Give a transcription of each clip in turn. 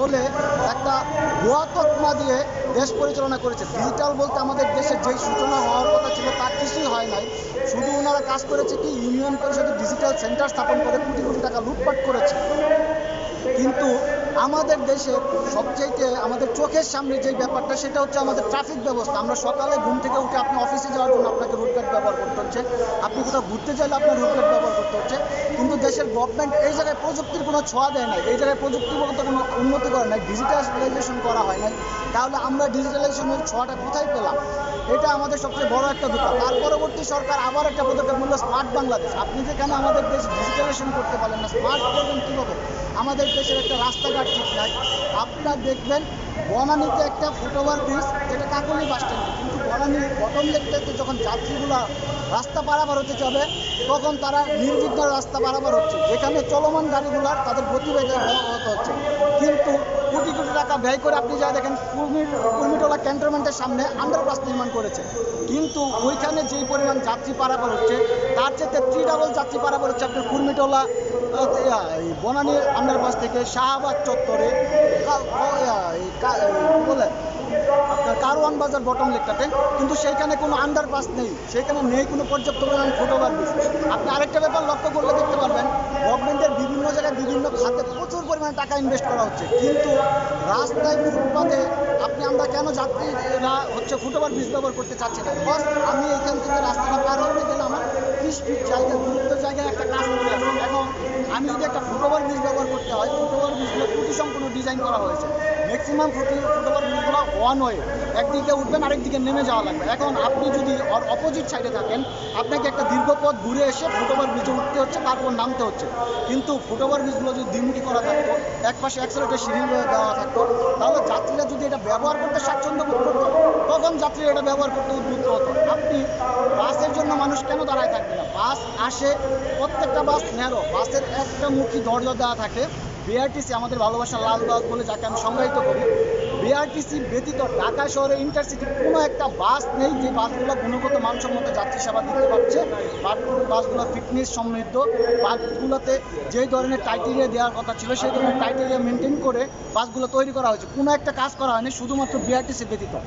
বলে একটা ভুয়া তকমা দিয়ে দেশ পরিচালনা করেছে। ডিজিটাল বলতে আমাদের দেশের যেই সূচনা হওয়ার কথা ছিল, তার কিছুই হয় নাই। শুধু ওনারা কাজ করেছে কি ইউনিয়ন পরিষদের ডিজিটাল সেন্টার স্থাপন করে কোটি কোটি টাকা লুটপাট করেছে। কিন্তু আমাদের দেশে সবচেয়ে আমাদের চোখের সামনে যে ব্যাপারটা, সেটা হচ্ছে আমাদের ট্রাফিক ব্যবস্থা। আমরা সকালে ঘুম থেকে উঠে আপনি অফিসে যাওয়ার জন্য আপনাকে রোড গার্ড ব্যবহার করতে হচ্ছে। আপনি কোথাও ঘুরতে চাইলে আপনার রোড গার্ড ব্যবহার করতে হচ্ছে। কিন্তু দেশের গভর্নমেন্ট এই জায়গায় প্রযুক্তির কোনো ছোঁয়া দেয় নাই। এই জায়গায় প্রযুক্তিগত কোনো উন্নতি করে নাই। ডিজিটালাইজেশন করা হয় নাই। তাহলে আমরা ডিজিটালাইজেশনের ছোঁয়াটা কোথায় পেলাম? এটা আমাদের সবচেয়ে বড় একটা দুঃখ তার পরবর্তী সরকার আবার একটা পদক্ষেপ নিল স্মার্ট বাংলাদেশ আপনি যে কেন আমাদের দেশ ডিজিটালাইজেশন করতে পারেন না স্মার্ট করবেন কীভাবে? আমাদের দেশের একটা রাস্তাঘাট ঠিক নাই। আপনার দেখবেন, বনানীতে একটা ফুটওভার ব্রিজ যেটা কাকলি বাস স্ট্যান্ড কিন্তু বনানী বটম লেকটাতে যখন যাত্রীগুলা রাস্তা পারাপার হতে যাবে, তখন তারা নির্বিঘ্ন রাস্তা পারাপার হচ্ছে। যেখানে চলমান গাড়িগুলার তাদের গতিবেগে হচ্ছে। কিন্তু কোটি কোটি টাকা ব্যয় করে আপনি যা দেখেন কুর্মির কুর্মিটোলা ক্যান্টনমেন্টের সামনে আন্ডারপাস নির্মাণ করেছে। কিন্তু ওইখানে যেই পরিমাণ যাত্রী পারাপার হচ্ছে, তার চেয়ে থ্রি ডাবল যাত্রী পারাপার হচ্ছে আপনার কুর্মিটোলা বনানীর আন্ডারপাস থেকে শাহবাগ চত্বরে বলে, আপনার কারওয়ান বাজার বটম লেকটাতে। কিন্তু সেইখানে কোনো আন্ডারপাস নেই। সেখানে নেই কোনো পর্যাপ্ত পরিমাণ ফুটওভার ব্রিজ আপনি আরেকটা ব্যাপার লক্ষ্য করলে দেখতে পারবেন গভর্নমেন্টের বিভিন্ন জায়গায় বিভিন্ন খাতে প্রচুর পরিমাণে টাকা ইনভেস্ট করা হচ্ছে। কিন্তু রাস্তায় ফুটপাতে আপনি আমরা কেন যাত্রীরা হচ্ছে ফুটওভার ব্রিজ ব্যবহার করতে চাচ্ছি না? বস আমি এখান থেকে রাস্তাটা পার ত্রিশ ফিট জায়গা দূরত্ব জায়গায় একটা কাজ করে আছে এবং আমি যদি একটা ফুটওভার ব্রিজ ব্যবহার করতে হয় ফুটওভার ব্রিজগুলো ত্রুটি সম্পূর্ণ ডিজাইন করা হয়েছে। ম্যাক্সিমাম ফুটি ফুটওভার ব্রিজগুলো ওয়ান ওয়ে একদিকে উঠবেন, আরেকদিকে নেমে যাওয়া লাগবে। এখন আপনি যদি অপোজিট সাইডে থাকেন, আপনাকে একটা দীর্ঘ পথ ঘুরে এসে ফুটওভার ব্রিজে উঠতে হচ্ছে, তারপর নামতে হচ্ছে। কিন্তু ফুটওভার ব্রিজগুলো যদি দ্বিমুখী করা থাকতো, এক পাশে অ্যাক্সেলেটার সিঁড়ি দেওয়া থাকতো, তাহলে যাত্রীরা যদি এটা ব্যবহার করতে স্বাচ্ছন্দ্য বোধ করতো, তখন যাত্রীরা এটা ব্যবহার করতে উদ্বুদ্ধ হতো। আপনি বাসের জন্য মানুষ কেন দাঁড়ায় থাকবে না? বাস আসে, প্রত্যেকটা বাস ন্যারো বাসের একটা মুখী দরজা দেওয়া থাকে। বিআরটিসি আমাদের ভালোবাসা লালবাগ বলে যাকে আমি সংজ্ঞায়িত করি। বিআরটিসি ব্যতীত ঢাকা শহরে ইন্টারসিটি কোনো একটা বাস নেই, যে বাসগুলো গুণগত মানসম্মত যাত্রী সেবা দিতে পারছে। বাস- বাসগুলো ফিটনেস সমৃদ্ধ। বাসগুলোতে যেই ধরনের ক্রাইটেরিয়া দেওয়ার কথা ছিল, সেই ধরনের ক্রাইটেরিয়া মেনটেন করে বাসগুলো তৈরি করা হয়েছে। কোনো একটা কাজ করা হয়নি, শুধুমাত্র বিআরটিসি ব্যতীত।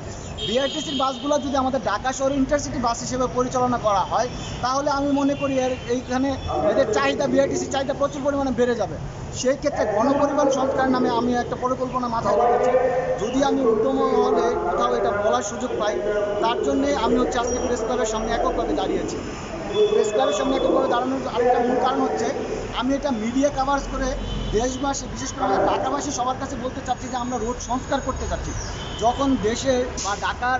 বিআরটিসির বাসগুলো যদি আমাদের ঢাকা শহরে ইন্টারসিটি বাস হিসেবে পরিচালনা করা হয়, তাহলে আমি মনে করি এর এইখানে এদের চাহিদা বিআরটিসি চাহিদা প্রচুর পরিমাণে বেড়ে যাবে। সেই ক্ষেত্রে গণপরিবহন সংস্কার নামে আমি একটা পরিকল্পনা মাথায় রেখেছি। যদি আমি উত্তম হলে কোথাও এটা বলার সুযোগ পাই, তার জন্যে আমি হচ্ছে আজকে প্রেস ক্লাবের সামনে এককভাবে দাঁড়িয়েছি প্রেস ক্লাবের সামনে এককভাবে দাঁড়ানোর আরেকটা মূল কারণ হচ্ছে, আমি এটা মিডিয়া কাভার্স করে দেশবাসী, বিশেষ করে ঢাকাবাসী সবার কাছে বলতে চাচ্ছি যে আমরা রোড সংস্কার করতে চাচ্ছি যখন দেশে বা ঢাকার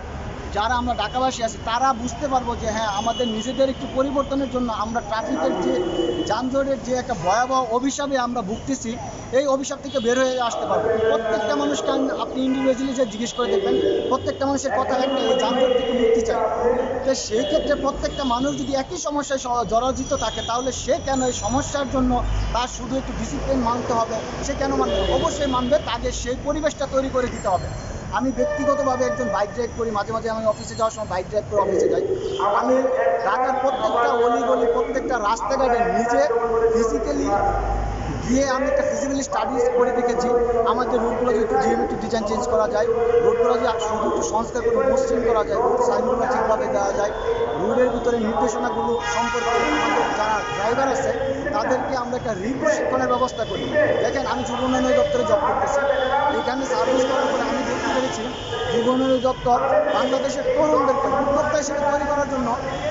যারা আমরা ঢাকাবাসী আছি, তারা বুঝতে পারব যে হ্যাঁ আমাদের নিজেদের একটু পরিবর্তনের জন্য আমরা ট্রাফিকের যে যানজটের যে একটা ভয়াবহ অভিশাপে আমরা ভুগতেছি, এই অভিশাপ থেকে বের হয়ে আসতে পারব। প্রত্যেকটা মানুষকে আপনি ইন্ডিভিজুয়ালি যে জিজ্ঞেস করে দেখবেন, প্রত্যেকটা মানুষের কথা একটা এই যানজট থেকে মুক্তি চাই তো সেই ক্ষেত্রে প্রত্যেকটা মানুষ যদি একই সমস্যায় জরাজিত থাকে, তাহলে সে কেন এই সমস্যার জন্য তার শুধু একটু ডিসিপ্লিন মানতে হবে, সে কেন মানবে অবশ্যই মানবে, তাকে সেই পরিবেশটা তৈরি করে দিতে হবে। আমি ব্যক্তিগতভাবে একজন বাইক ড্রাইভ করি, মাঝে মাঝে আমি অফিসে যাওয়ার সময় বাইক ড্রাইভ করে অফিসে যাই। আমি ঢাকার প্রত্যেকটা অলিগলি, প্রত্যেকটা রাস্তাঘাটে নিজে ফিজিক্যালি গিয়ে আমি একটা ফিজিক্যালি স্টাডিজ করে দেখেছি। আমাদের রোডগুলো যদি জিওমেট্রিক ডিজাইন চেঞ্জ করা যায় রোডগুলো যদি শুধু একটু সংস্কার করে মসৃণ করা যায় সাইনগুলো ঠিকভাবে দেওয়া যায় রোডের ভিতরে নির্দেশনাগুলো সম্পর্কে আমাদের যারা ড্রাইভার আছে, তাদেরকে আমরা একটা রিপ্রশিক্ষণের ব্যবস্থা করি। দেখেন, আমি যুব উন্নয়ন দপ্তরে জব করতেছি এখানে সার্ভিস করার পরে আমি দেখতে পেরেছি উন্নয়ন দপ্তর বাংলাদেশের তরুণদেরকে উদ্যোক্তা হিসেবে তৈরি করার জন্য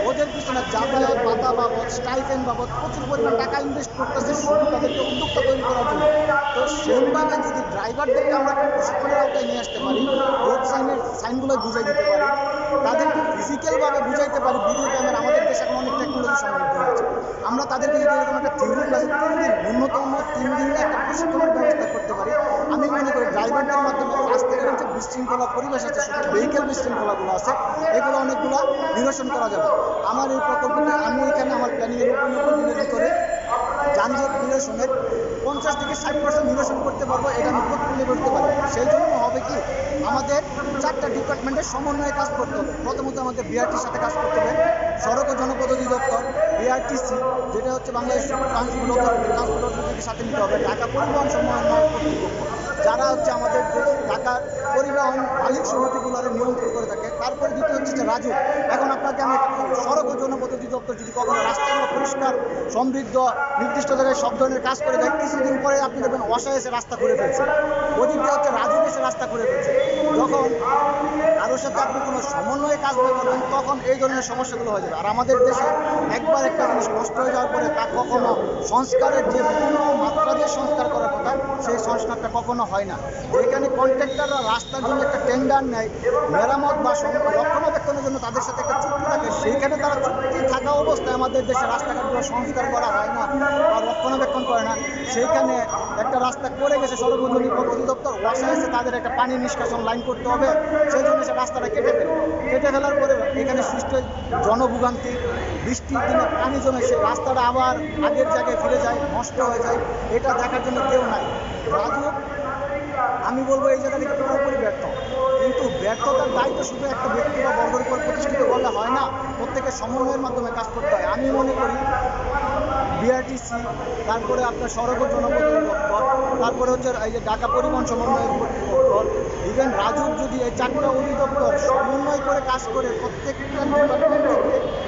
ওদের পিছনে যাতায়াত ভাতা বাবদ স্টাইফেন বাবদ প্রচুর পরিমাণ টাকা ইনভেস্ট করতেছে, শুধু তাদেরকে উদ্যোক্তা তৈরি করার জন্য। তো সেইভাবে যদি ড্রাইভারদেরকে আমরা প্রশিক্ষণের আওতায় নিয়ে আসতে পারি রোড সাইনের সাইনগুলো বুঝাই দিতে পারি তাদেরকে ফিজিক্যালভাবে বুঝাইতে পারি ভিডিও ক্যামেরা আমাদের দেশে এখন অনেক টেকনোলজি সমৃদ্ধ হয়েছে আমরা তাদেরকে যদি এরকম একটা থিওরি ক্লাসে তিন দিন ন্যূনতম তিন দিনের একটা প্রশিক্ষণের ব্যবস্থা করতে পারি, আমি মনে করি ড্রাইভারদের মাধ্যমে রাস্তাঘাটের যে বিশৃঙ্খলা পরিবেশ আছে, শুধু ভেহিকেল বিশৃঙ্খলাগুলো আছে, এগুলো অনেকগুলো নিরসন করা যাবে। আমার এই প্রকল্পটি, আমি এখানে আমার প্ল্যানিংয়ের উপর দিনের ভিতরে যানজট নিরসনের পঞ্চাশ থেকে ষাট পার্সেন্ট নিরসন করতে পারব, এটা আমি প্রতিক্রিয়া করতে পারব সেই জন্য হবে কি, আমাদের চারটা ডিপার্টমেন্টের সমন্বয়ে কাজ করতে হবে। প্রথমত আমাদের বিআরটির সাথে কাজ করতে হবে, সড়ক ও জনপদ অধিদপ্তর, বিআরটিসি, যেটা হচ্ছে বাংলাদেশ ট্রান্সপোর্ট অথরিটি, ট্রান্সপোর্ট অথরিটির সাথে নিতে হবে। ঢাকা পরিবহন সমন্বয় কর্তৃপক্ষ যারা হচ্ছে আমাদের ঢাকার পরিবহন মালিক সমিতিগুলোরে নিয়ন্ত্রণ করে তারপরে দ্বিতীয় হচ্ছে যে রাজু। এখন আপনাকে আমি সড়ক ও জনপথ অধিদপ্তর যদি কখনো রাস্তাগুলো পরিষ্কার, সমৃদ্ধ, নির্দিষ্ট জায়গায় সব ধরনের কাজ করে দেয়, কিছুদিন পরে আপনি দেখবেন অসহায় এসে রাস্তা করে ফেলছে। ওদিকটা হচ্ছে রাজু এসে রাস্তা করে ফেলছে। যখন কারোর সাথে আপনি কোনো সমন্বয়ে কাজ না করবেন, তখন এই ধরনের সমস্যাগুলো হয়ে যাবে। আর আমাদের দেশে একবার একটা জিনিস নষ্ট হয়ে যাওয়ার পরে তা কখনো সংস্কারের যে পূর্ণ মাত্রা দিয়ে সংস্কার করার কথা, সেই সংস্কারটা কখনো হয় না। যেখানে কন্ট্রাক্টাররা রাস্তার জন্য একটা টেন্ডার নেয়, মেরামত বা সং- রক্ষণাবেক্ষণের জন্য তাদের সাথে একটা চুক্তি থাকে। সেইখানে তারা চুক্তি থাকা অবস্থায় আমাদের দেশে রাস্তাঘাটগুলো সংস্কার করা হয় না বা রক্ষণাবেক্ষণ করে না। সেইখানে একটা রাস্তা করে গেছে উন্নয়ন অধিদপ্তর ওয়াসা এসে তাদের একটা পানি নিষ্কাশন লাইন করতে হবে। সেই জন্য সে রাস্তাটা কেটে ফেলে। কেটে ফেলার পরে এখানে সৃষ্টি জনভোগান্তি, বৃষ্টির দিনে পানি জমে সে রাস্তাটা আবার আগের জায়গায় ফিরে যায়, নষ্ট হয়ে যায়। এটা দেখার জন্য কেউ নাই। রাজু, আমি বলব এই জায়গা থেকে পুরোপুরি ব্যর্থ। ব্যর্থতার দায়িত্ব শুধু একটা ব্যক্তি বা বর্গের উপর প্রতিষ্ঠিত করলে হয় না, প্রত্যেকের সমন্বয়ের মাধ্যমে কাজ করতে হয়। আমি মনে করি বিআরটিসি তারপরে আপনার সড়ক ও জনপথ অধিদপ্তর তারপরে হচ্ছে এই যে ঢাকা পরিবহন সমন্বয় দপ্তর ইভেন রাজুর যদি এই চারটা অধিদপ্তর সমন্বয় করে কাজ করে, প্রত্যেকটা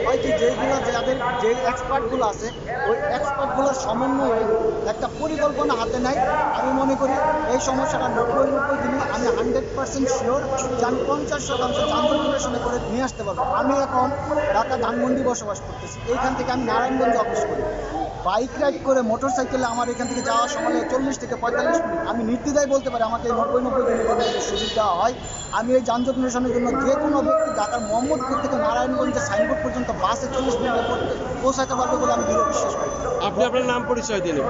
হয় কি যেইগুলো যাদের যে এক্সপার্টগুলো আছে, ওই এক্সপার্টগুলোর সমন্বয়ে একটা পরিকল্পনা হাতে নেয়। আমি মনে করি এই সমস্যাটা নব্বই নব্বই দিনে আমি হান্ড্রেড পার্সেন্ট শিওর যে আমি পঞ্চাশ শতাংশ যান্ত্রিক করে নিয়ে আসতে পারব। আমি এখন ঢাকা ধানমন্ডি বসবাস করতেছি। এইখান থেকে আমি নারায়ণগঞ্জে অফিস করি। বাইক রাইড করে মোটর সাইকেলে আমার এখান থেকে যাওয়ার সময় চল্লিশ থেকে পঁয়তাল্লিশ মিনিট। আমি নির্দ্বিধায় বলতে পারি আমাকে নব্বই নব্বই জন্য সুযোগ দেওয়া হয়। আমি এই যানজট নিরসনের জন্য যে কোনো ব্যক্তি ঢাকার মোহাম্মদপুর থেকে নারায়ণগঞ্জের সাইনবোর্ড পর্যন্ত বাসে চল্লিশ মিনিটে পড়তে পৌঁছাতে পারবে বলে আমি দৃঢ় বিশ্বাস করি। আপনি আপনার নাম পরিচয় দিলেন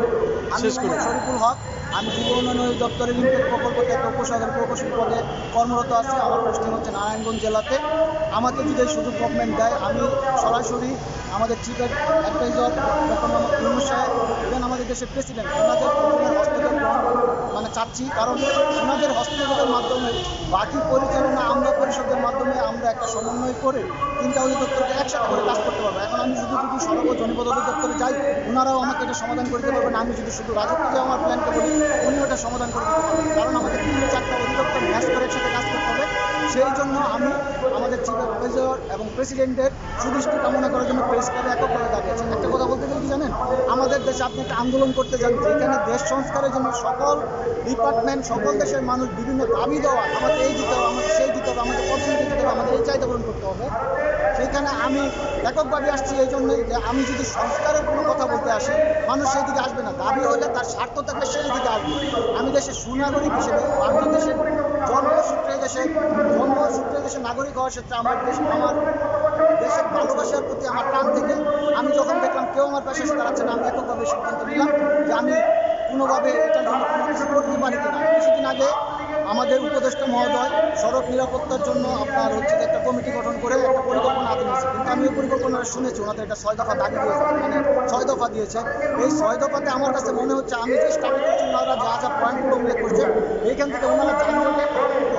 শেষ করুন। শরীফুল হক। আমি যুব উন্নয়ন দপ্তরের ইমপ্যাক্ট প্রকল্প থেকে উপসহকারী প্রকৌশলী পদে কর্মরত আছি। আমার পোস্টিং হচ্ছে নারায়ণগঞ্জ জেলাতে। আমাকে যদি সুযোগ গভর্নমেন্ট দেয় আমি সরাসরি আমাদের chief adviser doctor Mohammad Yunus সাহেব ইভেন আমাদের দেশের প্রেসিডেন্ট ওনাদের হস্তক্ষেপ গ্রহণ মানে চাচ্ছি, কারণ ওনাদের হস্তক্ষেপের মাধ্যমে বাকি পরিচালনা আমরা পরিষদের মাধ্যমে আমরা একটা সমন্বয় করে তিনটা অধিদপ্তরকে একসাথে করে কাজ করতে পারব। এখন আমি শুধু যদি ও জনপদ অধিদপ্তরে যাই, ওনারাও আমাকে এটা সমাধান করে দিতে পারবেন, আমি যদি শুধু রাজত্ব যে আমার প্ল্যানকে বলি উনি ওটা সমাধান করে অফ অ্যাডভাইজার এবং প্রেসিডেন্টের সুদৃষ্টি কামনা করার জন্য প্রেস ক্লাবে এককভাবে দাঁড়িয়েছেন। একটা কথা বলতে গেলে কি জানেন? আমাদের দেশে আপনি একটা আন্দোলন করতে যান, যেখানে দেশ সংস্কারের জন্য সকল ডিপার্টমেন্ট, সকল দেশের মানুষ বিভিন্ন দাবি দেওয়া, আমাদের এই দিতে হবে, আমাদের সেই দিতে হবে, আমাদের পছন্দ দিতে হবে, আমাদের এই চাহিদা পূরণ করতে হবে। সেইখানে আমি এককভাবে আসছি এই জন্যই যে আমি যদি সংস্কারের কোনো কথা বলতে আসি, মানুষ সেই দিকে আসবে না। দাবি হলে তার স্বার্থ থাকলে সেই দিকে আসবে। আমি দেশের সুনাগরিক হিসেবে বাংলাদেশের জন্মসূত্রে দেশে জন্মসূত্রে দেশের নাগরিক হওয়ার ক্ষেত্রে আমার দেশ, আমার দেশের ভালোবাসার প্রতি আমার টান থেকে আমি যখন দেখলাম কেউ আমার পাশে এসে দাঁড়াচ্ছে না, আমি এককভাবে সিদ্ধান্ত নিলাম যে আমি কোনোভাবে এটা জন্য কোনো কিছু করতে পারি কিনা। কিছুদিন আগে আমাদের উপদেষ্টা মহোদয়, সড়ক নিরাপত্তার জন্য আপনার হচ্ছে একটা কমিটি গঠন করে একটা পরিকল্পনা হাতে নিয়েছে। কিন্তু আমি ওই পরিকল্পনা শুনেছি, ওনাদের একটা ছয় দফা দাবি দিয়েছে মানে ছয় দফা দিয়েছে। এই ছয় দফাতে আমার কাছে মনে হচ্ছে আমি যে স্টাডি করছি, ওনারা যা যা পয়েন্টগুলো উল্লেখ করছে, এইখান থেকে ওনারা যানজটে